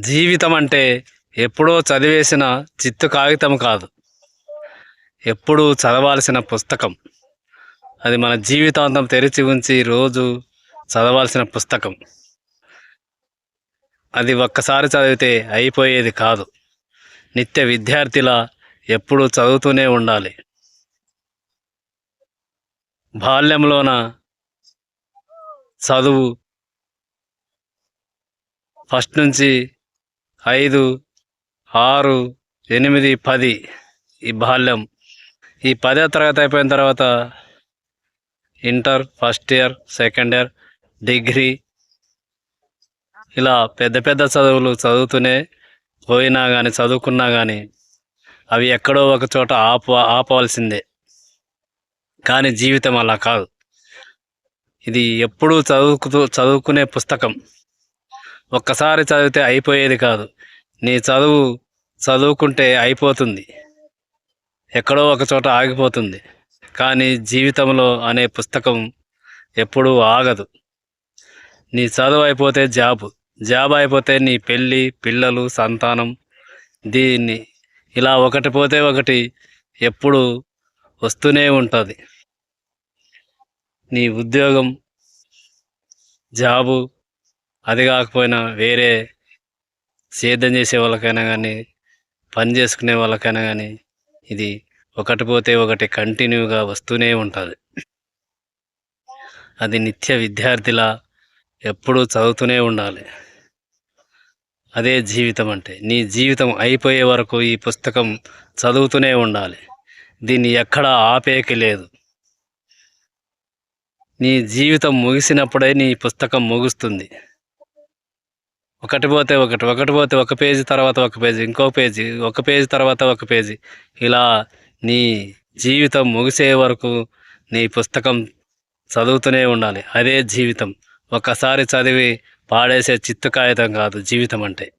జీవితం అంటే ఎప్పుడో చదివేసిన చిత్తు కాగితం కాదు. ఎప్పుడూ చదవాల్సిన పుస్తకం. అది మన జీవితాంతం తెరిచి ఉంచి రోజు చదవాల్సిన పుస్తకం. అది ఒక్కసారి చదివితే అయిపోయేది కాదు. నిత్య విద్యార్థిలా ఎప్పుడూ చదువుతూనే ఉండాలి. బాల్యంలోన చదువు ఫస్ట్ నుంచి ఐదు ఆరు ఎనిమిది పది ఈ బాల్యం. ఈ పదో తరగతి అయిపోయిన తర్వాత inter first year second year degree ఇలా పెద్ద పెద్ద చదువులు చదువుతూనే పోయినా కానీ చదువుకున్నా కానీ అవి ఎక్కడో ఒక చోట ఆపు ఆపవలసిందే. కానీ జీవితం అలా కాదు. ఇది ఎప్పుడూ చదువుకుతూ చదువుకునే పుస్తకం. ఒక్కసారి చదివితే అయిపోయేది కాదు. నీ చదువు చదువుకుంటే అయిపోతుంది. ఎక్కడో ఒక చోట ఆగిపోతుంది. కానీ జీవితంలో అనే పుస్తకం ఎప్పుడూ ఆగదు. నీ చదువు అయిపోతే జాబ్ జాబ్ అయిపోతే నీ పెళ్ళి పిల్లలు సంతానం. దీన్ని ఇలా ఒకటి పోతే ఒకటి ఎప్పుడు వస్తూనే ఉంటుంది. నీ ఉద్యోగం జాబు అది కాకపోయినా వేరే సేద్యం చేసే వాళ్ళకైనా కానీ పని చేసుకునే వాళ్ళకైనా కానీ ఇది ఒకటి పోతే ఒకటి కంటిన్యూగా వస్తూనే ఉంటుంది. అది నిత్య విద్యార్థిలా ఎప్పుడూ చదువుతూనే ఉండాలి. అదే జీవితం అంటే నీ జీవితం అయిపోయే వరకు ఈ పుస్తకం చదువుతూనే ఉండాలి. దీన్ని ఎక్కడా ఆపేకి లేదు. నీ జీవితం ముగిసినప్పుడే నీ పుస్తకం ముగుస్తుంది. ఒకటి పోతే ఒకటి ఒకటి పోతే ఒక పేజీ తర్వాత ఒక పేజీ ఇంకో పేజీ ఒక పేజీ తర్వాత ఒక పేజీ. ఇలా నీ జీవితం ముగిసే వరకు నీ పుస్తకం చదువుతూనే ఉండాలి. అదే జీవితం. ఒకసారి చదివి పాడేసే చిత్తు కాగితం కాదు జీవితం అంటే.